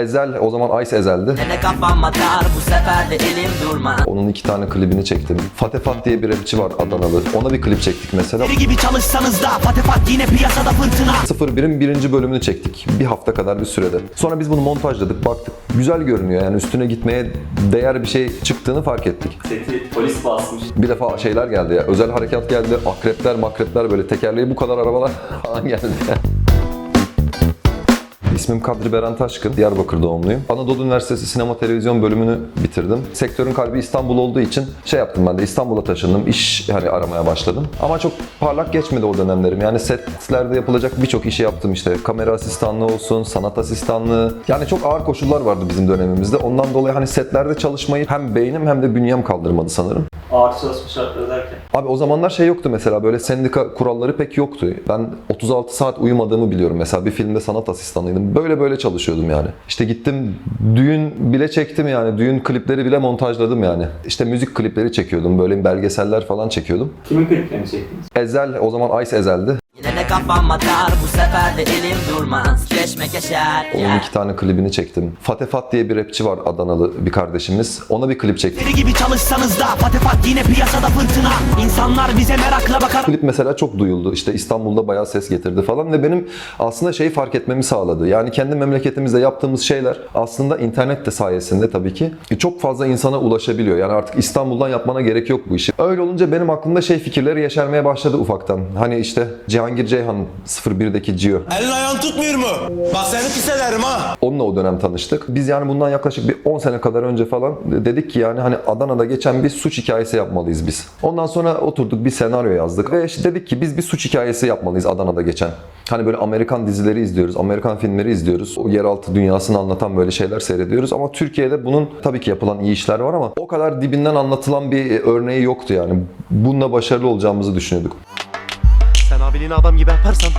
Ezel o zaman Ice Ezel'di. Kafam atar bu sefer de elim durmaz Onun iki tane klibini çektim. Fatefat diye bir rapçi var Adanalı. Ona bir klip çektik mesela. Deli gibi çalışsanız da Fatefat yine piyasada fırtına 01'in birinci bölümünü çektik. Bir hafta kadar bir sürede. Sonra biz bunu montajladık. Baktık güzel görünüyor. Yani üstüne gitmeye değer bir şey çıktığını fark ettik. Seti polis basmış. Bir defa şeyler geldi ya. Özel harekat geldi. Akrepler makrepler böyle tekerleği bu kadar arabalar falan geldi. İsmim Kadri Beren Taşkın, Diyarbakır doğumluyum. Anadolu Üniversitesi Sinema Televizyon bölümünü bitirdim. Sektörün kalbi İstanbul olduğu için şey yaptım ben de İstanbul'a taşındım, iş hani aramaya başladım. Ama çok parlak geçmedi o dönemlerim. Yani setlerde yapılacak birçok işi yaptım işte. Kamera asistanlığı olsun, sanat asistanlığı. Yani çok ağır koşullar vardı bizim dönemimizde. Ondan dolayı hani setlerde çalışmayı hem beynim hem de bünyem kaldırmadı sanırım. Ağır çalışma şartları derken. Abi o zamanlar şey yoktu mesela böyle sendika kuralları pek yoktu. Ben 36 saat uyumadığımı biliyorum mesela bir filmde sanat asistanıydım. Böyle böyle çalışıyordum yani. İşte gittim düğün bile çektim yani. Düğün klipleri bile montajladım yani. İşte müzik klipleri çekiyordum. Böyle belgeseller falan çekiyordum. Kimin kliplerini çektiniz? Ezel o zaman Ice Ezel'di. Yine kafam atar bu sefer de elim durmaz Keşme keşer Onun iki tane klibini çektim. Fatefat diye bir rapçi var Adanalı bir kardeşimiz. Ona bir klip çektim. Deli gibi çalışsanız da Fatefat yine piyasada fırtına İnsanlar bize merakla bakar Klip mesela çok duyuldu. İşte İstanbul'da bayağı ses getirdi falan ve benim aslında şeyi fark etmemi sağladı. Yani kendi memleketimizde yaptığımız şeyler aslında internet de sayesinde tabii ki çok fazla insana ulaşabiliyor. Yani artık İstanbul'dan yapmana gerek yok bu işi. Öyle olunca benim aklımda şey fikirleri yeşermeye başladı ufaktan. Hani işte Cihangir Ceyhan 01'deki Cio. Elin ayağın tutmuyor mu? Bak seni pis ederim ha. Onunla o dönem tanıştık. Biz yani bundan yaklaşık bir 10 sene kadar önce falan dedik ki yani hani Adana'da geçen bir suç hikayesi yapmalıyız biz. Ondan sonra oturduk bir senaryo yazdık ve işte dedik ki biz bir suç hikayesi yapmalıyız Adana'da geçen. Hani böyle Amerikan dizileri izliyoruz, Amerikan filmleri izliyoruz. O yeraltı dünyasını anlatan böyle şeyler seyrediyoruz ama Türkiye'de bunun tabii ki yapılan iyi işler var ama o kadar dibinden anlatılan bir örneği yoktu yani. Bununla başarılı olacağımızı düşünüyorduk. Abiliğini adam gibi yaparsan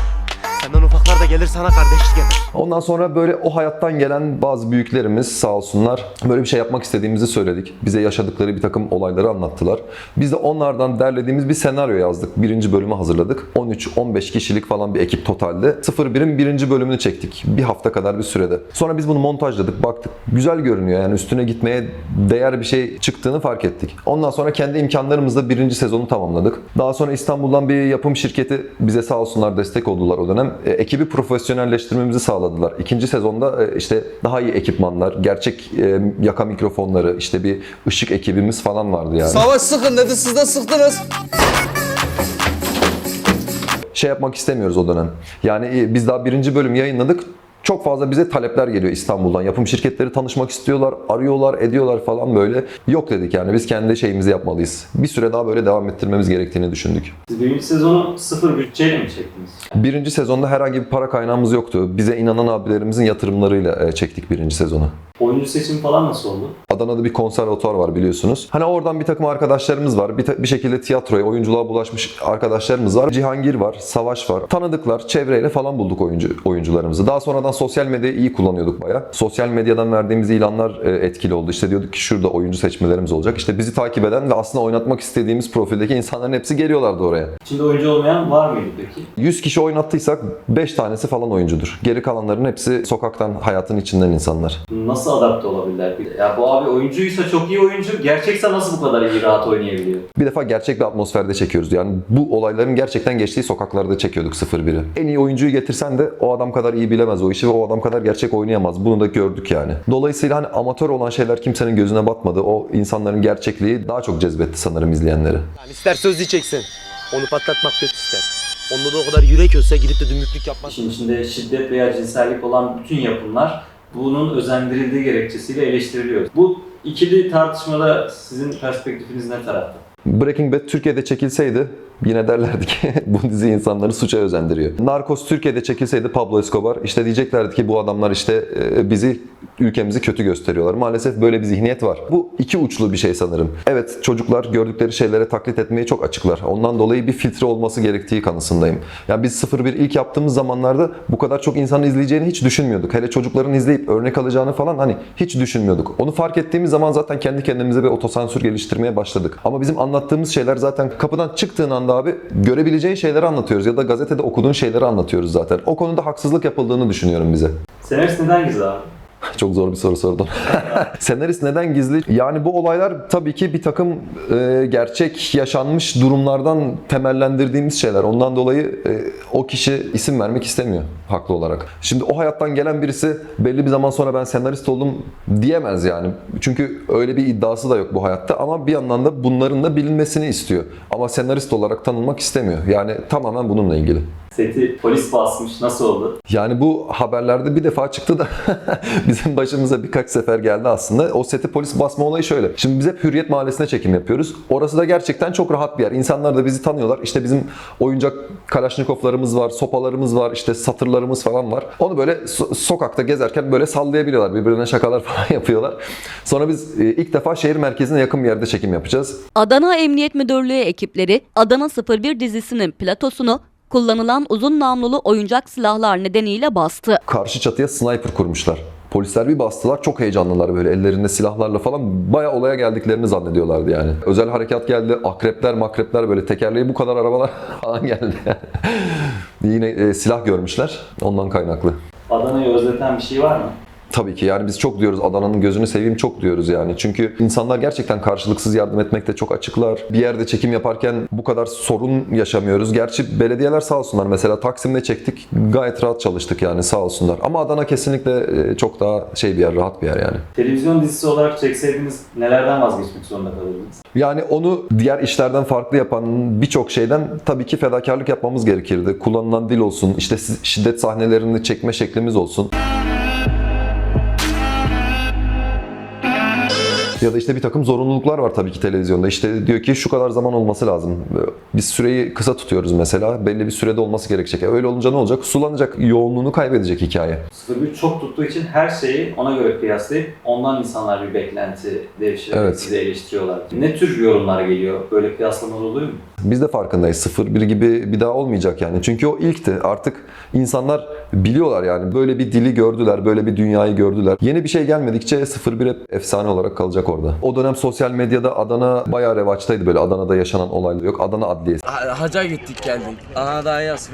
senden ufaklar da gelir sana kardeşlik eder. Ondan sonra böyle o hayattan gelen bazı büyüklerimiz sağ olsunlar böyle bir şey yapmak istediğimizi söyledik. Bize yaşadıkları bir takım olayları anlattılar. Biz de onlardan derlediğimiz bir senaryo yazdık. Birinci bölümü hazırladık. 13-15 kişilik falan bir ekip totalde. 01'in birinci bölümünü çektik. Bir hafta kadar bir sürede. Sonra biz bunu montajladık. Baktık güzel görünüyor. Yani üstüne gitmeye değer bir şey çıktığını fark ettik. Ondan sonra kendi imkanlarımızla birinci sezonu tamamladık. Daha sonra İstanbul'dan bir yapım şirketi bize sağ olsunlar destek oldular o dönem. E, ekibi profesyonelleştirmemizi sağladılar. İkinci sezonda e, işte daha iyi ekipmanlar, gerçek e, yaka mikrofonları, işte bir ışık ekibimiz falan vardı yani. Savaş sıkın dedi siz de sıktınız. şey yapmak istemiyoruz o dönem. Yani e, biz daha birinci bölüm yayınladık. Çok fazla bize talepler geliyor İstanbul'dan. Yapım şirketleri tanışmak istiyorlar, arıyorlar, ediyorlar falan böyle. Yok dedik yani biz kendi şeyimizi yapmalıyız. Bir süre daha böyle devam ettirmemiz gerektiğini düşündük. Siz birinci sezonu sıfır bütçeyle mi çektiniz? Birinci sezonda herhangi bir para kaynağımız yoktu. Bize inanan abilerimizin yatırımlarıyla e, çektik birinci sezonu. Oyuncu seçimi falan nasıl oldu? Adana'da bir konservatuvar var biliyorsunuz. Hani oradan bir takım arkadaşlarımız var. Bir, bir şekilde tiyatroya, oyunculuğa bulaşmış arkadaşlarımız var. Cihangir var, Savaş var. Tanıdıklar, çevreyle falan bulduk oyuncu oyuncularımızı. Daha sonradan sosyal medyayı iyi kullanıyorduk baya. Sosyal medyadan verdiğimiz ilanlar e, etkili oldu. İşte diyorduk ki şurada oyuncu seçmelerimiz olacak. İşte bizi takip eden ve aslında oynatmak istediğimiz profildeki insanların hepsi geliyorlardı oraya. İçinde oyuncu olmayan var mıydı peki? 100 kişi oynattıysak 5 tanesi falan oyuncudur. Geri kalanların hepsi sokaktan, hayatın içinden insanlar. Nasıl adapte olabilirler? Ya bu abi oyuncuysa çok iyi oyuncu. Gerçekse nasıl bu kadar iyi rahat oynayabiliyor? Bir defa gerçek bir atmosferde çekiyoruz. Yani bu olayların gerçekten geçtiği sokaklarda çekiyorduk 01'i. En iyi oyuncuyu getirsen de o adam kadar iyi bilemez o işi ve o adam kadar gerçek oynayamaz. Bunu da gördük yani. Dolayısıyla hani amatör olan şeyler kimsenin gözüne batmadı. O insanların gerçekliği daha çok cezbetti sanırım izleyenleri. Yani ister söz diyeceksin. Onu patlatmak kötü ister. Onda da o kadar yürek ölse gidip de dümüklük yapmak. İşin içinde şiddet veya cinsellik olan bütün yapımlar bunun özendirildiği gerekçesiyle eleştiriliyor. Bu ikili tartışmada sizin perspektifiniz ne tarafta? Breaking Bad Türkiye'de çekilseydi yine derlerdi ki bu dizi insanları suça özendiriyor. Narcos Türkiye'de çekilseydi Pablo Escobar işte diyeceklerdi ki bu adamlar işte e, bizi ülkemizi kötü gösteriyorlar. Maalesef böyle bir zihniyet var. Bu iki uçlu bir şey sanırım. Evet çocuklar gördükleri şeylere taklit etmeye çok açıklar. Ondan dolayı bir filtre olması gerektiği kanısındayım. Yani biz 01 ilk yaptığımız zamanlarda bu kadar çok insanın izleyeceğini hiç düşünmüyorduk. Hele çocukların izleyip örnek alacağını falan hani hiç düşünmüyorduk. Onu fark ettiğimiz zaman zaten kendi kendimize bir otosansür geliştirmeye başladık. Ama bizim anlattığımız şeyler zaten kapıdan çıktığın anda abi görebileceğin şeyleri anlatıyoruz ya da gazetede okuduğun şeyleri anlatıyoruz zaten. O konuda haksızlık yapıldığını düşünüyorum bize. Senarist neden gizli abi? Çok zor bir soru sordun. Senarist neden gizli? Yani bu olaylar tabii ki bir takım e, gerçek yaşanmış durumlardan temellendirdiğimiz şeyler. Ondan dolayı e, o kişi isim vermek istemiyor haklı olarak. Şimdi o hayattan gelen birisi belli bir zaman sonra ben senarist oldum diyemez yani. Çünkü öyle bir iddiası da yok bu hayatta ama bir yandan da bunların da bilinmesini istiyor. Ama senarist olarak tanınmak istemiyor. Yani tamamen bununla ilgili. Seti polis basmış. Nasıl oldu? Yani bu haberlerde bir defa çıktı da bizim başımıza birkaç sefer geldi aslında. O seti polis basma olayı şöyle. Şimdi biz hep Hürriyet Mahallesi'ne çekim yapıyoruz. Orası da gerçekten çok rahat bir yer. İnsanlar da bizi tanıyorlar. İşte bizim oyuncak kalaşnikovlarımız var, sopalarımız var, işte satırlarımız falan var. Onu böyle so- sokakta gezerken böyle sallayabiliyorlar. Birbirine şakalar falan yapıyorlar. Sonra biz e, ilk defa şehir merkezine yakın bir yerde çekim yapacağız. Adana Emniyet Müdürlüğü ekipleri Adana 01 dizisinin platosunu kullanılan uzun namlulu oyuncak silahlar nedeniyle bastı. karşı çatıya sniper kurmuşlar. Polisler bir bastılar çok heyecanlılar böyle ellerinde silahlarla falan bayağı olaya geldiklerini zannediyorlardı yani. Özel harekat geldi, akrepler makrepler böyle tekerleği bu kadar arabalar falan geldi. Yine e, silah görmüşler ondan kaynaklı. Adana'yı özleten bir şey var mı? Tabii ki yani biz çok diyoruz Adana'nın gözünü seveyim çok diyoruz yani. Çünkü insanlar gerçekten karşılıksız yardım etmekte çok açıklar. Bir yerde çekim yaparken bu kadar sorun yaşamıyoruz. Gerçi belediyeler sağ olsunlar mesela Taksim'de çektik gayet rahat çalıştık yani sağ olsunlar. Ama Adana kesinlikle e, çok daha şey bir yer rahat bir yer yani. Televizyon dizisi olarak çekseydiniz nelerden vazgeçmek zorunda kalırdınız? Yani onu diğer işlerden farklı yapan birçok şeyden tabii ki fedakarlık yapmamız gerekirdi. Kullanılan dil olsun, işte şiddet sahnelerini çekme şeklimiz olsun. Ya da işte bir takım zorunluluklar var tabii ki televizyonda. İşte diyor ki şu kadar zaman olması lazım. Biz süreyi kısa tutuyoruz mesela. Belli bir sürede olması gerekecek. E Öyle olunca ne olacak? Sulanacak, yoğunluğunu kaybedecek hikaye. 01 çok tuttuğu için her şeyi ona göre kıyaslayıp ondan insanlar bir beklenti devşirerek Evet. sizi eleştiriyorlar. Ne tür yorumlar geliyor? Böyle kıyaslamalar oluyor mu? Biz de farkındayız. 0-1 gibi bir daha olmayacak yani. Çünkü o ilkti. Artık insanlar biliyorlar yani. Böyle bir dili gördüler, böyle bir dünyayı gördüler. Yeni bir şey gelmedikçe 0-1 hep efsane olarak kalacak orada. O dönem sosyal medyada Adana bayağı revaçtaydı böyle. Adana'da yaşanan olaylar yok. Adana Adliyesi. Haca gittik geldik. Ana daha yaz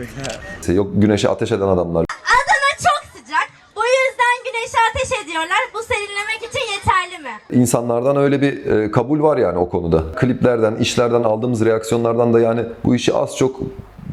Yok güneşe ateş eden adamlar. Adana çok sıcak. Bu yüzden güneşe ateş ediyorlar. Bu serinlemek için yeterli mi? İnsanlardan öyle bir e, kabul var yani o konuda. Kliplerden, işlerden aldığımız reaksiyonlardan da yani bu işi az çok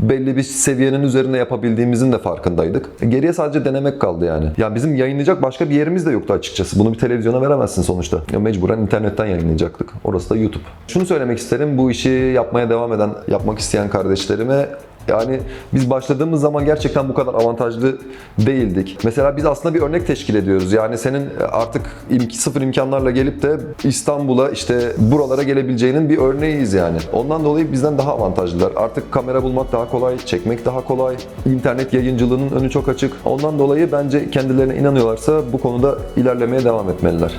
belli bir seviyenin üzerinde yapabildiğimizin de farkındaydık. Geriye sadece denemek kaldı yani. Ya bizim yayınlayacak başka bir yerimiz de yoktu açıkçası. Bunu bir televizyona veremezsin sonuçta. Ya mecburen internetten yayınlayacaktık. Orası da YouTube. Şunu söylemek isterim. Bu işi yapmaya devam eden, yapmak isteyen kardeşlerime yani biz başladığımız zaman gerçekten bu kadar avantajlı değildik. Mesela biz aslında bir örnek teşkil ediyoruz. Yani senin artık imk sıfır imkanlarla gelip de İstanbul'a işte buralara gelebileceğinin bir örneğiyiz yani. Ondan dolayı bizden daha avantajlılar. Artık kamera bulmak daha kolay, çekmek daha kolay. İnternet yayıncılığının önü çok açık. Ondan dolayı bence kendilerine inanıyorlarsa bu konuda ilerlemeye devam etmeliler.